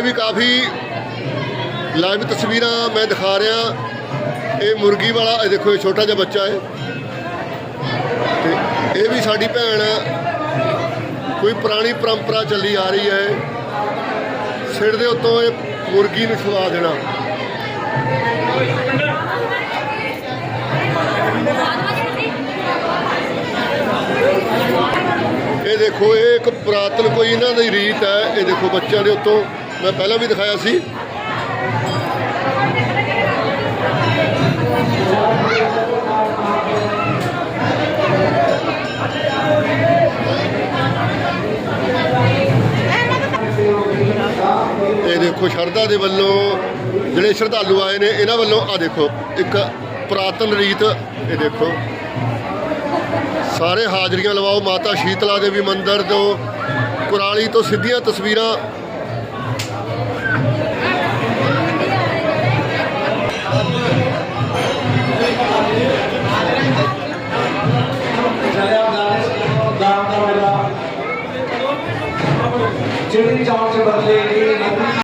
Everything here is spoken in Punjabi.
ਵੀ ਕਾਫੀ ਲਾਈਵ ਤਸਵੀਰਾਂ ਮੈਂ ਦਿਖਾ ਰਿਹਾ। ਇਹ ਮੁਰਗੀ ਵਾਲਾ, ਇਹ ਦੇਖੋ, ਇਹ ਛੋਟਾ ਜਿਹਾ ਬੱਚਾ ਹੈ। ਤੇ ਇਹ ਵੀ ਸਾਡੀ ਭੈਣ ਕੋਈ ਪੁਰਾਣੀ ਪਰੰਪਰਾ ਚੱਲੀ ਆ ਰਹੀ ਹੈ। ਸਿਰ ਦੇ ਉੱਤੋਂ ਇਹ ਮੁਰਗੀ ਨੂੰ ਛੁਆ ਦੇਣਾ। ਇਹ ਦੇਖੋ, ਇਹ ਇੱਕ ਪੁਰਾਤਨ ਕੋਈ ਇਹਨਾਂ ਦੀ ਰੀਤ ਹੈ। ਇਹ ਦੇਖੋ, ਬੱਚਿਆਂ ਦੇ ਉੱਤੋਂ ਮੈਂ ਪਹਿਲਾਂ ਵੀ ਦਿਖਾਇਆ ਸੀ। ਇਹ ਦੇਖੋ, ਸ਼ਰਧਾ ਦੇ ਵੱਲੋਂ ਜਿਹੜੇ ਸ਼ਰਧਾਲੂ ਆਏ ਨੇ, ਇਹਨਾਂ ਵੱਲੋਂ ਆ ਦੇਖੋ, ਇੱਕ ਪੁਰਾਤਨ ਰੀਤ, ਇਹ ਦੇਖੋ। ਸਾਰੇ ਹਾਜ਼ਰੀਆਂ ਲਵਾਓ, ਮਾਤਾ ਸ਼ੀਤਲਾ ਦੇਵੀ ਮੰਦਿਰ ਤੋਂ, ਕੁਰਾਲੀ ਤੋਂ ਸਿੱਧੀਆਂ ਤਸਵੀਰਾਂ चुनरी चमक से बदलेगी